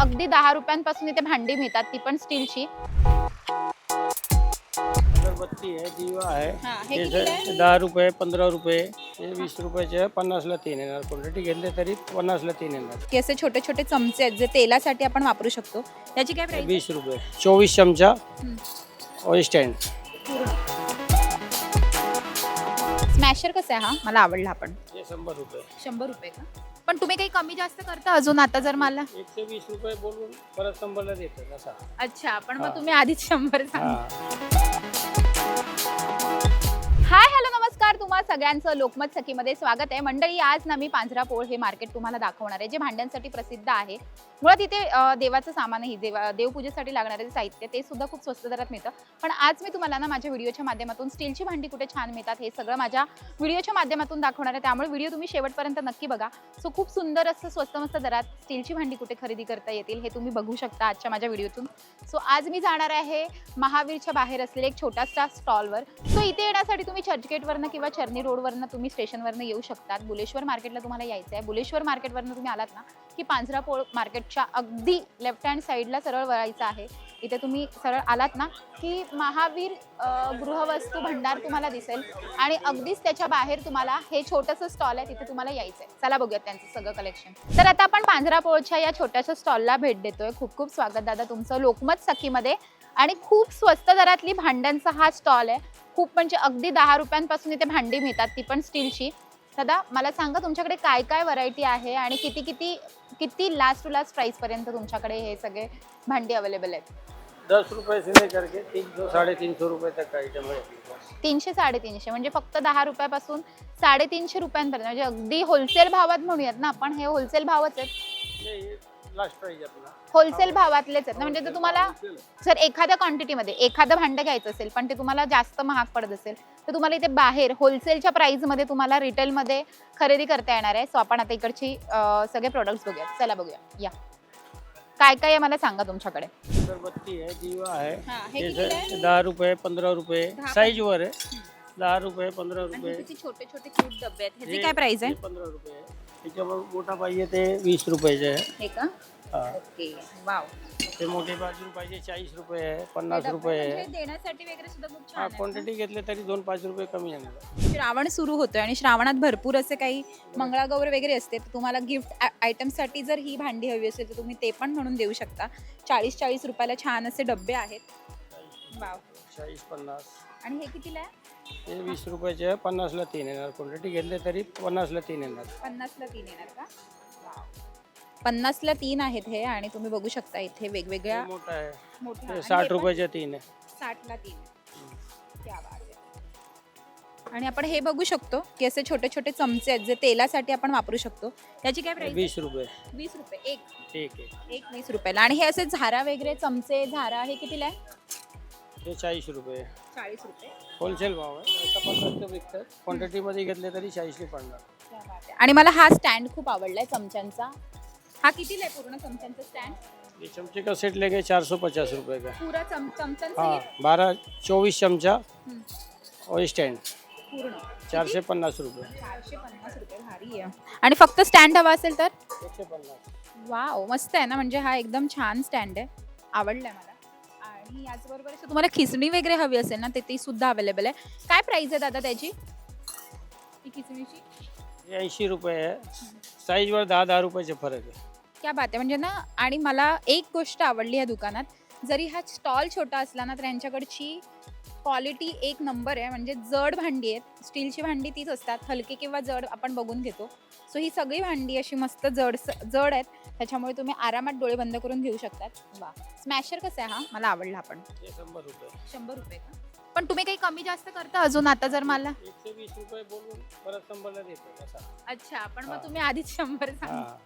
अगदी दहा रुपयांपासून इथे भांडी मिळतात ती पण स्टीलची. अगरबत्ती आहे दिवा आहे. हा, हे हे कितीला ज- आहे? दहा रुपये पंधरा रुपये हे वीस रुपयाचे पन्नासला तीन येणार क्वांटिटी. घेतले तरी पन्नासला तीन येणार. की असे छोटे छोटे चमचे आहेत जे तेलासाठी आपण वापरू शकतो. त्याची काय हे प्राइस वीस रुपये. चोवीस चमचा हम्म. ऑइल स्टँड स्मॅशर कसं आहे हा? मला आवडला आपण. हे शंभर रुपये. शंभर रुपये का? पण तुम्ही काही कमी जास्त करता अजून आता जर मला? एकशे वीस रुपये बोलून परत शंभरला देतात असा. अच्छा पण. मग तुम्ही आधीच शंभर सांगा. हाय हॅलो नमस्कार. तुम्हा सगळ्यांचं लोकमत सखीमध्ये स्वागत आहे. मंडळी आज ना मी पांझरापोळ हे मार्केट तुम्हाला दाखवणार आहे जे भांड्यांसाठी प्रसिद्ध आहे. मुळात इथे देवाचं सामानही देवा देवपूजेसाठी लागणारे साहित्य ते सुद्धा खूप स्वस्त दरात मिळतं. पण आज मी तुम्हाला ना माझ्या व्हिडिओच्या माध्यमातून स्टीलची भांडी कुठे छान मिळतात हे सगळं माझ्या व्हिडिओच्या माध्यमातून दाखवणार आहे. त्यामुळे व्हिडिओ तुम्ही शेवटपर्यंत नक्की बघा. सो खूप सुंदर असं स्वस्त मस्त दरात स्टीलची भांडी कुठे खरेदी करता येतील हे तुम्ही बघू शकता आजच्या माझ्या व्हिडिओतून. सो आज मी जाणार आहे महावीरच्या बाहेर असलेले एक छोटासा स्टॉलवर. सो इथे येण्यासाठी तुम्ही चर्चगेटवरनं किंवा चर्नी रोडवरनं तुम्ही स्टेशनवरनं येऊ शकतात. बुलेश्वर मार्केटला तुम्हाला यायचं आहे बुलेश्वर मार्केटवरनं तुम्ही आलात ना की पांजरापोळ मार्केटच्या अगदी लेफ्ट हँड साईडला सरळ वळायचं आहे. इथे तुम्ही सरळ आलात ना की महावीर गृहवस्तू भंडार तुम्हाला दिसेल आणि अगदीच त्याच्या बाहेर तुम्हाला हे छोटंसं स्टॉल आहे तिथे तुम्हाला यायचं आहे चला बघूयात त्यांचं सगळं कलेक्शन तर आता आपण पांजरापोळच्या या छोट्याशा स्टॉलला भेट देतोय. खूप खूप स्वागत दादा तुमचं लोकमत सखीमध्ये. आणि खूप स्वस्त दरातली भांड्यांचा हा स्टॉल आहे. खूप म्हणजे अगदी दहा रुपयांपासून इथे भांडी मिळतात ती पण स्टीलची दादा मला सांगा तुमच्याकडे काय काय व्हरायटी आहे आणि किती किती किती लास्ट टू लास्ट प्राइस पर्यंत तुमच्याकडे हे सगळे भांडी अवेलेबल आहेत? दस रुपये से लेकर के तीन सौ साढ़े तीन सौ रुपये तक का आइटम है? तीनशे साडेतीनशे म्हणजे फक्त दहा रुपयापासून साडेतीनशे रुपयांपर्यंत. म्हणजे अगदी होलसेल भावात म्हणूयात ना आपण हे होलसेल भावच आहेत. लास्ट प्राइस होलसेल भावातलेच आहेत ना म्हणजे ते तुम्हाला जर एखाद्या क्वांटिटीमध्ये एखादं भांडं घ्यायचं असेल पण ते तुम्हाला जास्त महाग पडत असेल तर तुम्हाला इथे बाहेर होलसेलच्या प्राईसमध्ये तुम्हाला रिटेलमध्ये खरेदी करता येणार आहे. सो आपण आता इकडची अं, सगळे प्रोडक्ट्स बघूया चला बघूया. या. काय काय आहे? मला सांगा तुमच्याकडे. अगरबत्ती है दिवा है हा, हे ये कितीला ज- आहे? दहा रुपये पंधरा रुपये. दहा साईज वर है दहा रुपये पंधरा रुपये. किती छोटे छोटे क्यूट डबे आहेत? ह्याची हे- काय प्राइस आहे? हे पंधरा रुपये. आहे त्याच्यावर मोठा पाहिजे ते वीस रुपयाचे आहे. हे का. Okay wow. ते मोठे बाजू पाहिजे चाळीस रुपये आहे पन्नास रुपये आहे. देण्यासाठी वगैरे सुद्धा खूप हा छान आहे. क्वांटिटी घेतले तरी दोन पाच रुपये कमी येणार. श्रावण सुरू होतोय आणि श्रावणात भरपूर असे काही मंगळागौर वगैरे असते तर तुम्हाला गिफ्ट आयटमसाठी जर ही भांडी हवी असेल तर तुम्ही ते पण म्हणून देऊ शकता. चाळीस चाळीस रुपयाला छान असे डबे आहेत. वाव. चाळीस पन्नास. आणि हे कितीला आहे? हे वीस रुपयाचे आहे पन्नासला तीन येणार. क्वांटिटी घेतले तरी पन्नासला तीन येणार. पन्नासला तीन येणार का? पन्नासला तीन आहेत हे आणि तुम्ही बघू शकता इथे वेगवेगळ्या मोठा आहे. मोठ्या आणि साठ हे पण रुपयाचे तीन आहे. साठला तीन क्या बात आहे. आणि आपण हे बघू शकतो की असे छोटे छोटे चमचे आहेत जे तेलासाठी आपण वापरू शकतो. त्याची काय प्राइस वीस रुपये. वीस रुपये. एक. ठीक आहे. एक वीस रुपयाला. आणि हे असे झारा वगैरे चमचे झारा हे कितीला आहे? हे चाळीस रुपये. चाळीस रुपये. होलसेल भाव आहे. आता विकतात. क्वांटिटीमध्ये घेतले तरी चाळीसने पडणार. आणि मला हा स्टँड खूप आवडलाय चमच्यांचा. हा कितीला आहे पूर्ण चमच्यांचा स्टँड ये चमचे का सेट लेंगे चार सौ पचास रुपये का? पुरा चम हाँ? बारह चौबीस चमचा और स्टैंड पूर्ण. पन्नास रुपये. चारशे पन्नास रुपये भारी आहे. आणि फक्त स्टँड हवा असेल तर? एकशे पन्नास. वाव मस्त आहे ना? म्हणजे हा एकदम छान स्टँड आहे. आवडलाय मला. आणि याचबरोबर असं तुम्हाला खिचणी वगैरे हवी असेल ना ते ती सुद्धा अवेलेबल आहे. काय प्राइस आहे दादा त्याची? ती ऐंशी रुपये आहे. साईजवर दहा दहा रुपयाचे फरक आहे. क्या बात आहे. म्हणजे ना आणि मला एक गोष्ट आवडली या दुकानात जरी हा स्टॉल छोटा असला ना तर यांच्याकडची क्वालिटी एक नंबर आहे. म्हणजे जड भांडी आहेत स्टीलची भांडी तीच असतात हलकी किंवा जड आपण बघून घेतो. सो ही सगळी भांडी अशी मस्त जड जड आहेत. त्याच्यामुळे तुम्ही आरामात डोळे बंद करून घेऊ शकतात. वा. स्मॅशर कसं आहे हा? मला आवडला आपण. शंभर रुपये. शंभर रुपये का? पण तुम्ही काही कमी जास्त करता अजून आता जर मला? एकशे वीस रुपये बोलून परत शंभरला देतो असा अच्छा पण. मग तुम्ही आधीच शंभर सांगा.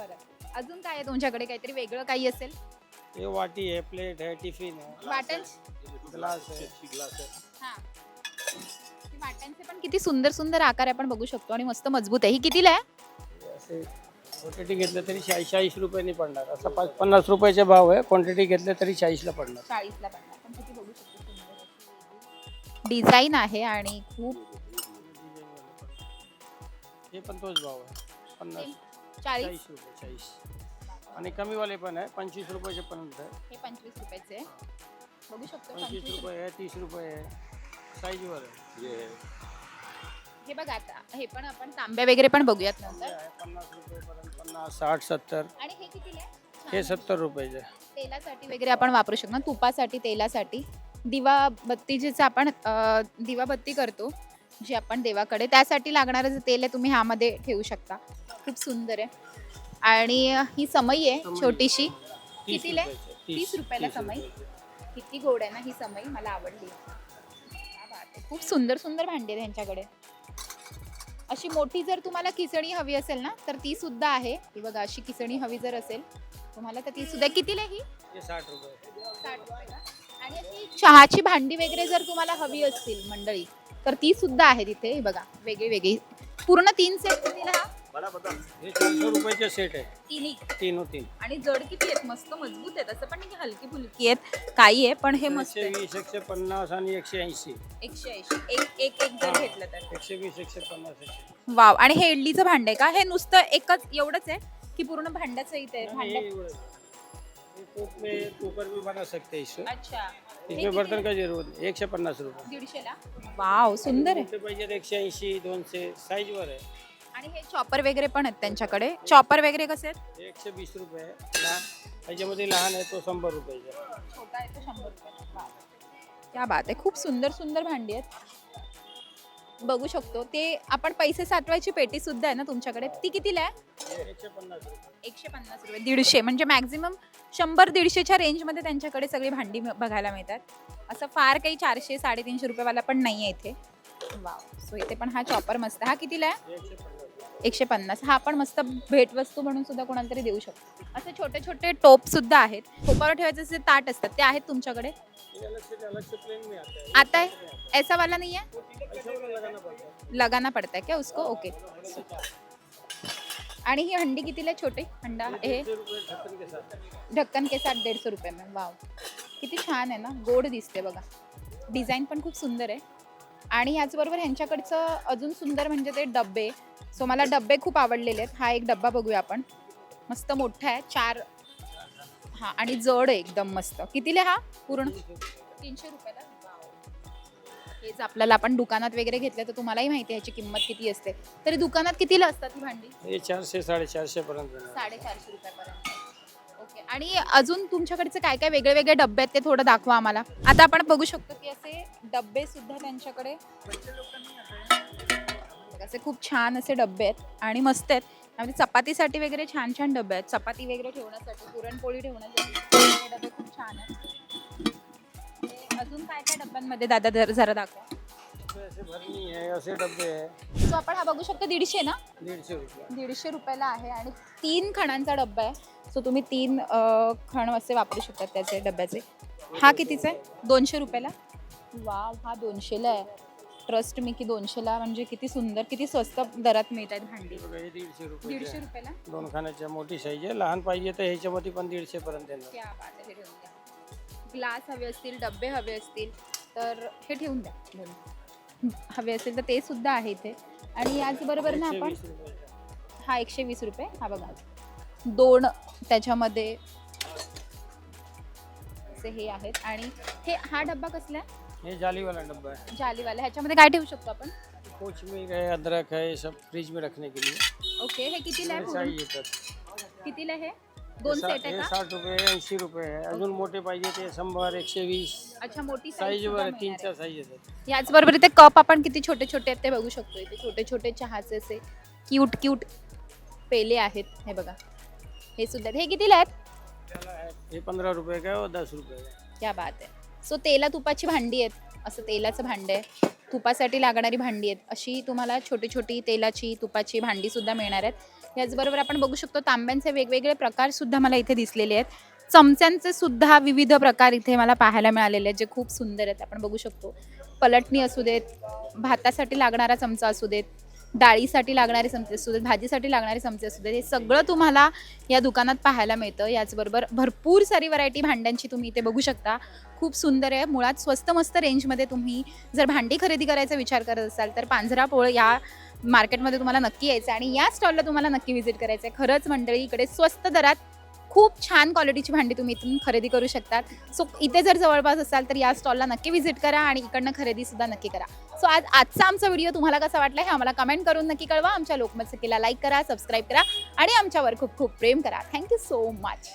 बरं. अजून काय आहे तुमच्याकडे? काहीतरी वेगळं काही असेल? हे वाटी आहे प्लेट आहे टिफिन आहे. वाटण? ग्लास आहे. ग्लास आहे. हा. हे वाट्यांचे पण किती सुंदर सुंदर आकार आपण बघू शकतो आणि मस्त मजबूत आहे. ही कितीला आहे? असे क्वांटिटी घेतले तरी चाळीस चाळीस रुपयांनी पडणार. असा पाच पन्नास रुपयाचे भाव आहे. क्वांटिटी घेतले तरी चाळीसला पडणार. चाळीसला पण आपण किती बघू शकतो डिझाईन आहे आणि खूप हे पण तोच भाव आहे. पन्नास. चाळीस चाळीस रुपये चाळीस आणि कमीवाले पण आहे पंचवीस रुपयाचे पर्यंत आहे हे पंचवीस रुपयाचे आहे. बघू शकतो पंचवीस पंचवीस रुपये. आहे तीस रुपये आहे साईजवर आहे हे हे बघा आता हे पण आपण तांब्या वगैरे पण बघूयात हे नंतर आहे पन्नास रुपयेपर्यंत पन्नास साठ सत्तर आणि हे कितीला आहे? हे. सत्तर रुपयाचे आहे. तेलासाठी वगैरे आपण वापरू शकतो तुपासाठी तेलासाठी दिवा बत्ती जिचं आपण अ, दिवाबत्ती करतो जी आपण देवाकडे त्यासाठी लागणारं जे तेल आहे तुम्ही ह्यामध्ये ठेवू शकता खूप सुंदर आहे. आणि ही समई आहे. छोटीशी. कितीला आहे? तीस रुपयाला समई? किती गोड आहे ना ही समई. मला आवडली. क्या बात आहे. खूप सुंदर सुंदर भांडी आहेत ह्यांच्याकडे अशी मोठी जर तुम्हाला खिचणी हवी असेल ना तर ती सुद्धा आहे. ही बघा अशी खिचणी हवी जर असेल तुम्हाला तर ती सुद्धा कितीला आहे ही? साठ रुपये. साठ रुपये का? आणि अशी चहाची भांडी वगैरे जर तुम्हाला हवी असतील मंडळी तर ती सुद्धा आहे तिथे. हे बघा वेगळी वेगळी. पूर्ण तीन सेट कितीला हा? हे चारशे रुपयाचे सेट आहे. तिन्ही. तीन हो तीन. आणि जड किती आहेत? मस्त मजबूत आहेत. असं पण नाही की हलकी फुलकी आहेत. काही आहे पण हे मस्त एकशे आहे वीस एकशे पन्नास आणि एकशे ऐंशी. एकशे ऐंशी. एक एक एक जर घेतलं तर. एकशे वीस एकशे पन्नास एकशे वाव. आणि हे इडलीचं भांड आहे का? हे नुसतं एकच एवढंच आहे की पूर्ण भांड्याचं इथे आहे? भांड्या ये एवढं. ये टोप में कुकर भी बना सकते हैं इससे अच्छा. हे इसमें किती? बर्तन का जरूरत नहीं. एकशे पन्नास रुपये. दीडशेला? वाव सुंदर आहे. मोठे पाहिजे तर एकशे ऐंशी दोनशे. साईजवर आहे. आणि हे चॉपर वगैरे पण आहेत त्यांच्याकडे. चॉपर वगैरे कसे आहेत? हे एकशे वीस रुपये आहे. लहान त्याच्यामध्ये लहान आहे तो शंभर रुपयाचा. छोटा आहे तो शंभर रुपयाला क्या बात आहे. खूप सुंदर सुंदर भांडी आहेत. बघू शकतो. ते आपण पैसे साठवायची पेटी सुद्धा आहे ना तुमच्याकडे? ती कितीला आहे? हे एकशे पन्नास रुपये. एकशे पन्नास रुपये. दीडशे. म्हणजे मॅक्झिमम शंभर दीडशेच्या रेंजमध्ये त्यांच्याकडे सगळी भांडी म- बघायला मिळतात. असं फार काही चारशे साडेतीनशे रुपयेवाला पण नाही आहे इथे. वाव सो इथे पण हा चॉपर मस्त हा कितीला आहे? हे एकशे पन्नास. रुपये. एकशे पन्नास. हा आपण मस्त भेटवस्तू म्हणून सुद्धा कोणाला तरी देऊ शकतो. असे छोटे छोटे टोप सुद्धा आहेत. टोपावर ठेवायचे जे ताट असतात. ते आहेत तुमच्याकडे? आता है ऐसा वाला नाही आहे? लगाना पड़ता है क्या उसको? ओके आणि ही हंडी कितीला आहे छोटी? हंडा हे? ढक्कन के साथ दीडशे रुपये मॅम वाव किती छान आहे ना? गोड दिसते बघा. डिझाईन पण खूप सुंदर आहे. आणि याचबरोबर ह्यांच्याकडचं अजून सुंदर म्हणजे ते डब्बे सो मला डब्बे खूप आवडलेले आहेत. हा एक डब्बा बघूया आपण. मस्त मोठा आहे. चार हा आणि जड आहे एकदम मस्त. कितीला हा? पूर्ण? तीनशे रुपयाला. हेच आपल्याला आपण दुकानात वगैरे घेतलं तर तुम्हालाही माहिती आहे ह्याची किंमत किती असते. तरी दुकानात कितीला असतात ही भांडी? हे चारशे साडेचारशे पर्यंत. साडेचारशे रुपयापर्यंत. ओके. आणि अजून तुमच्याकडचे काय काय वेगळे वेगळे डब्बे आहेत ते थोडं दाखवा आम्हाला. आता आपण बघू शकतो की असे डब्बे सुद्धा त्यांच्याकडे असे खूप छान असे डब्बे आहेत आणि मस्त आहेत. त्यामध्ये चपातीसाठी वगैरे छान छान डबे आहेत. चपाती वगैरे ठेवण्यासाठी पुरणपोळी ठेवण्यासाठी डबे खूप छान आहेत. अजून काय काय डब्यांमध्ये दादा जर- जरा दाखवा. डब्बे है सो आपण हा बघू शकतो दीडशे ना? दीडशे रुपये. दीडशे रुपयाला आहे आणि तीन खणांचा डब्बा आहे. सो तुम्ही तीन खण असे वापरू शकतात त्याचे डब्याचे. हा कितीचा आहे? दोनशे रुपयाला? वाव हा दोनशेला आहे. ट्रस्ट मी की दोनशेला म्हणजे किती सुंदर किती स्वस्त दरात मिळत आहेत भांडी बघा, हे दीडशे रुपये दीडशे रुपयाला? दोन खाण्याच्या मोठी साईज आहे. लहान पाहिजे तर ह्याच्यामध्ये पण दीडशे पर्यंत येणार. हे ठेवून द्या. ग्लास हवे असतील डबे हवे असतील तर हे ठेवून द्या. दोन. हवे असेल तर ते सुद्धा आहे इथे. आणि याचबरोबर ना एकशे आपण वीस. हा एकशे वीस रुपये. हा बघा. दोन त्याच्यामध्ये असे हे आहेत. आणि हे हा डब्बा कसला आहे? हे जालीवाला डब्बा है जालीवाला ह्याच्यामध्ये काय ठेवू शकतो आपण? कोचमीर है अदरक है ये सब फ्रिज में रखने के लिए. ओके हे कितीला आहे हे पूर्ण? येतात कितीला आहे? हे दोन हे सा- सेट आहे हे का? साठ रुपये ऐंशी रुपये आहे. अजून मोठे पाहिजे ते शंभर एकशे वीस. अच्छा मोठी size साईजवर सुद्धा आहे, मिळणार तीनच्या आहे. साईज येतात याचबरोबर इथे कप आपण किती छोटे छोटे आहेत ते बघू शकतो इथे. छोटे छोटे चहाचे असे क्यूट क्यूट पेले आहेत. हे बघा. हे सुद्धा. आहेत. हे कितीला आहेत? आहे, हे पंधरा रुपये का और दस रुपये का क्या बात आहे. सो तेला तुपाची भांडी आहेत. असं तेलाचं भांडं आहे. तुपासाठी लागणारी भांडी आहेत. अशी तुम्हाला छोटी छोटी तेलाची तुपाची भांडी सुद्धा मिळणार आहेत. याचबरोबर आपण बघू शकतो तांब्यांचे वेगवेगळे प्रकार सुद्धा मला इथे दिसलेले आहेत. चमच्यांचे सुद्धा विविध प्रकार इथे मला पाहायला मिळालेले आहेत जे खूप सुंदर आहेत. आपण बघू शकतो. पलटणी असू देत भातासाठी लागणारा चमचा असू देत डाळीसाठी लागणारे चमचे असू देत भाजीसाठी लागणारे चमचे असू देत हे सगळं तुम्हाला या दुकानात पाहायला मिळतं. याचबरोबर भरपूर सारी व्हरायटी भांड्यांची तुम्ही इथे बघू शकता. खूप सुंदर आहे. मुळात स्वस्त मस्त रेंजमध्ये तुम्ही जर भांडी खरेदी करायचा विचार करत असाल तर पांझरापोळ या मार्केटमध्ये तुम्हाला नक्की यायचं आहे आणि या स्टॉलला तुम्हाला नक्की व्हिजिट करायचं आहे. खरंच मंडळी इकडे स्वस्त दरात खूप छान क्वालिटीची भांडी तुम्ही इथून खरेदी करू शकतात. सो इथे जर जवळपास असाल तर या स्टॉलला नक्की व्हिजिट करा आणि इकडनं खरेदी सुद्धा नक्की करा. सो आज आजचा आमचा व्हिडिओ तुम्हाला कसा वाटला हे आम्हाला कमेंट करून नक्की कळवा. आमच्या लोकमत सखीला लाईक करा सबस्क्राईब करा आणि आमच्यावर खूप खूप प्रेम करा. Thank you so much